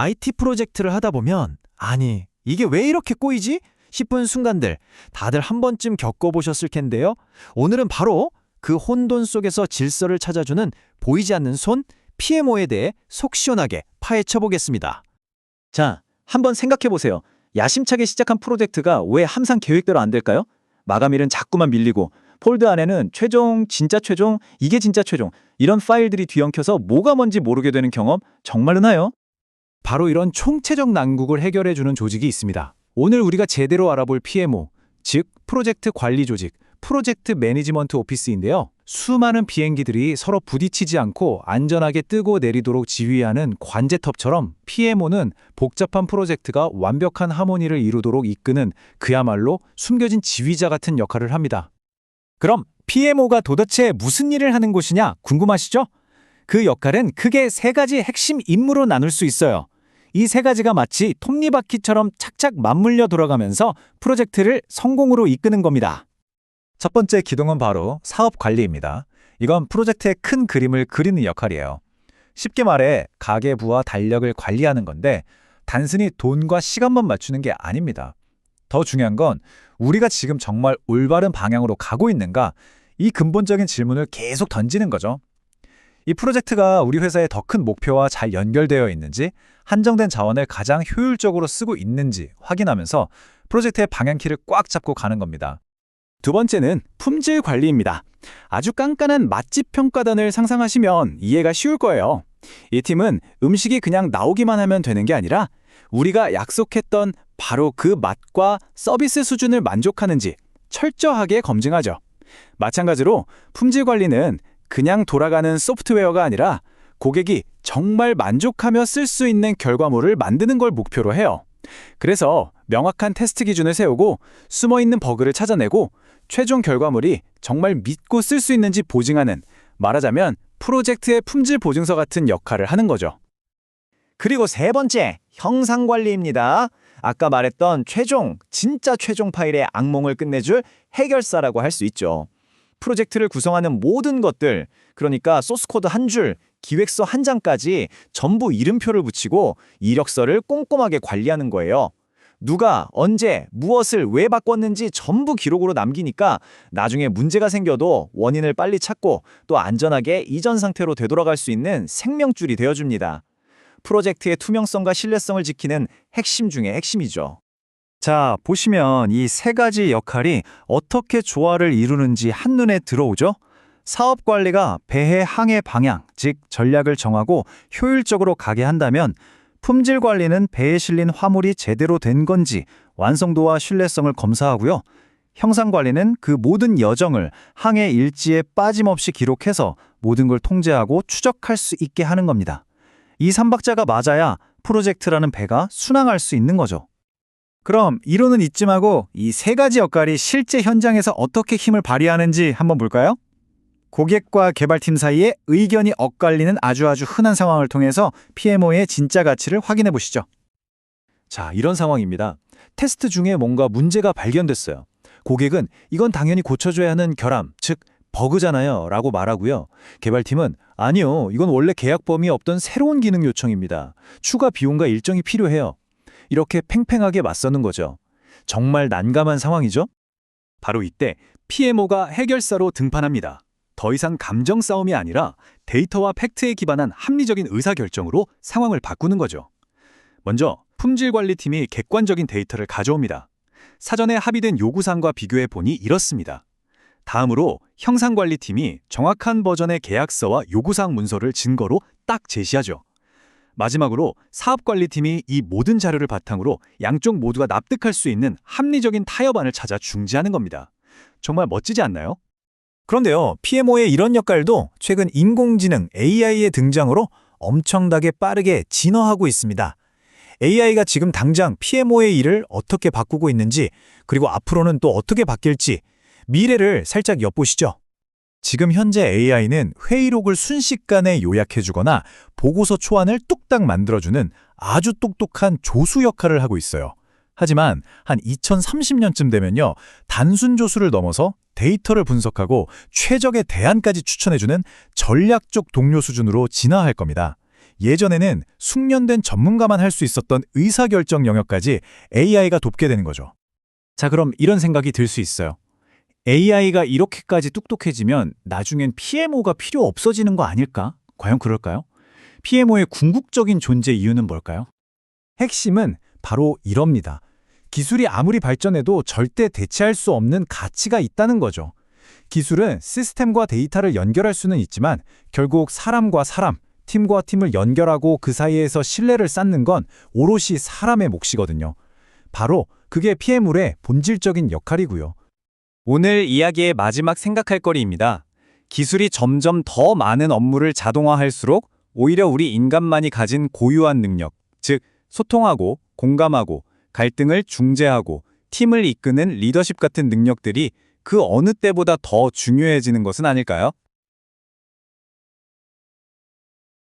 IT 프로젝트를 하다 보면 아니, 이게 왜 이렇게 꼬이지? 싶은 순간들 다들 한 번쯤 겪어보셨을 텐데요. 오늘은 바로 그 혼돈 속에서 질서를 찾아주는 보이지 않는 손, PMO에 대해 속 시원하게 파헤쳐 보겠습니다. 자, 한번 생각해 보세요. 야심차게 시작한 프로젝트가 왜 항상 계획대로 안 될까요? 마감일은 자꾸만 밀리고 폴드 안에는 최종, 진짜 최종, 이게 진짜 최종 이런 파일들이 뒤엉켜서 뭐가 뭔지 모르게 되는 경험 정말 흔해요. 바로 이런 총체적 난국을 해결해 주는 조직이 있습니다. 오늘 우리가 제대로 알아볼 PMO, 즉 프로젝트 관리 조직, 프로젝트 매니지먼트 오피스인데요. 수많은 비행기들이 서로 부딪히지 않고 안전하게 뜨고 내리도록 지휘하는 관제탑처럼 PMO는 복잡한 프로젝트가 완벽한 하모니를 이루도록 이끄는 그야말로 숨겨진 지휘자 같은 역할을 합니다. 그럼 PMO가 도대체 무슨 일을 하는 곳이냐 궁금하시죠? 그 역할은 크게 세 가지 핵심 임무로 나눌 수 있어요. 이 세 가지가 마치 톱니바퀴처럼 착착 맞물려 돌아가면서 프로젝트를 성공으로 이끄는 겁니다. 첫 번째 기동은 바로 사업 관리입니다. 이건 프로젝트의 큰 그림을 그리는 역할이에요. 쉽게 말해 가계부와 달력을 관리하는 건데 단순히 돈과 시간만 맞추는 게 아닙니다. 더 중요한 건 우리가 지금 정말 올바른 방향으로 가고 있는가 이 근본적인 질문을 계속 던지는 거죠. 이 프로젝트가 우리 회사의 더 큰 목표와 잘 연결되어 있는지 한정된 자원을 가장 효율적으로 쓰고 있는지 확인하면서 프로젝트의 방향키를 꽉 잡고 가는 겁니다. 두 번째는 품질 관리입니다. 아주 깐깐한 맛집 평가단을 상상하시면 이해가 쉬울 거예요. 이 팀은 음식이 그냥 나오기만 하면 되는 게 아니라 우리가 약속했던 바로 그 맛과 서비스 수준을 만족하는지 철저하게 검증하죠. 마찬가지로 품질 관리는 그냥 돌아가는 소프트웨어가 아니라 고객이 정말 만족하며 쓸 수 있는 결과물을 만드는 걸 목표로 해요. 그래서 명확한 테스트 기준을 세우고 숨어 있는 버그를 찾아내고 최종 결과물이 정말 믿고 쓸 수 있는지 보증하는 말하자면 프로젝트의 품질 보증서 같은 역할을 하는 거죠. 그리고 세 번째, 형상 관리입니다. 아까 말했던 최종, 진짜 최종 파일의 악몽을 끝내줄 해결사라고 할 수 있죠. 프로젝트를 구성하는 모든 것들, 그러니까 소스 코드 한 줄, 기획서 한 장까지 전부 이름표를 붙이고 이력서를 꼼꼼하게 관리하는 거예요. 누가 언제 무엇을 왜 바꿨는지 전부 기록으로 남기니까 나중에 문제가 생겨도 원인을 빨리 찾고 또 안전하게 이전 상태로 되돌아갈 수 있는 생명줄이 되어줍니다. 프로젝트의 투명성과 신뢰성을 지키는 핵심 중의 핵심이죠. 자, 보시면 이 세 가지 역할이 어떻게 조화를 이루는지 한눈에 들어오죠? 사업 관리가 배의 항해 방향, 즉 전략을 정하고 효율적으로 가게 한다면 품질 관리는 배에 실린 화물이 제대로 된 건지 완성도와 신뢰성을 검사하고요. 형상 관리는 그 모든 여정을 항해 일지에 빠짐없이 기록해서 모든 걸 통제하고 추적할 수 있게 하는 겁니다. 이 삼박자가 맞아야 프로젝트라는 배가 순항할 수 있는 거죠. 그럼 이론은 이쯤하고 이 세 가지 역할이 실제 현장에서 어떻게 힘을 발휘하는지 한번 볼까요? 고객과 개발팀 사이에 의견이 엇갈리는 아주 아주 흔한 상황을 통해서 PMO의 진짜 가치를 확인해 보시죠. 자, 이런 상황입니다. 테스트 중에 뭔가 문제가 발견됐어요. 고객은 이건 당연히 고쳐줘야 하는 결함, 즉 버그잖아요 라고 말하고요. 개발팀은 아니요, 이건 원래 계약 범위에 없던 새로운 기능 요청입니다. 추가 비용과 일정이 필요해요. 이렇게 팽팽하게 맞서는 거죠. 정말 난감한 상황이죠? 바로 이때 PMO가 해결사로 등판합니다. 더 이상 감정 싸움이 아니라 데이터와 팩트에 기반한 합리적인 의사결정으로 상황을 바꾸는 거죠. 먼저 품질관리팀이 객관적인 데이터를 가져옵니다. 사전에 합의된 요구사항과 비교해 보니 이렇습니다. 다음으로 형상관리팀이 정확한 버전의 계약서와 요구사항 문서를 증거로 딱 제시하죠. 마지막으로 사업관리팀이 이 모든 자료를 바탕으로 양쪽 모두가 납득할 수 있는 합리적인 타협안을 찾아 중지하는 겁니다. 정말 멋지지 않나요? 그런데요, PMO의 이런 역할도 최근 인공지능 AI의 등장으로 엄청나게 빠르게 진화하고 있습니다. AI가 지금 당장 PMO의 일을 어떻게 바꾸고 있는지, 그리고 앞으로는 또 어떻게 바뀔지 미래를 살짝 엿보시죠. 지금 현재 AI는 회의록을 순식간에 요약해주거나 보고서 초안을 뚝딱 만들어주는 아주 똑똑한 조수 역할을 하고 있어요. 하지만 한 2030년쯤 되면요, 단순 조수를 넘어서 데이터를 분석하고 최적의 대안까지 추천해주는 전략적 동료 수준으로 진화할 겁니다. 예전에는 숙련된 전문가만 할 수 있었던 의사결정 영역까지 AI가 돕게 되는 거죠. 자, 그럼 이런 생각이 들 수 있어요. AI가 이렇게까지 똑똑해지면 나중엔 PMO가 필요 없어지는 거 아닐까? 과연 그럴까요? PMO의 궁극적인 존재 이유는 뭘까요? 핵심은 바로 이럽니다. 기술이 아무리 발전해도 절대 대체할 수 없는 가치가 있다는 거죠. 기술은 시스템과 데이터를 연결할 수는 있지만 결국 사람과 사람, 팀과 팀을 연결하고 그 사이에서 신뢰를 쌓는 건 오롯이 사람의 몫이거든요. 바로 그게 PM물의 본질적인 역할이고요. 오늘 이야기의 마지막 생각할 거리입니다. 기술이 점점 더 많은 업무를 자동화할수록 오히려 우리 인간만이 가진 고유한 능력, 즉 소통하고 공감하고 갈등을 중재하고 팀을 이끄는 리더십 같은 능력들이 그 어느 때보다 더 중요해지는 것은 아닐까요?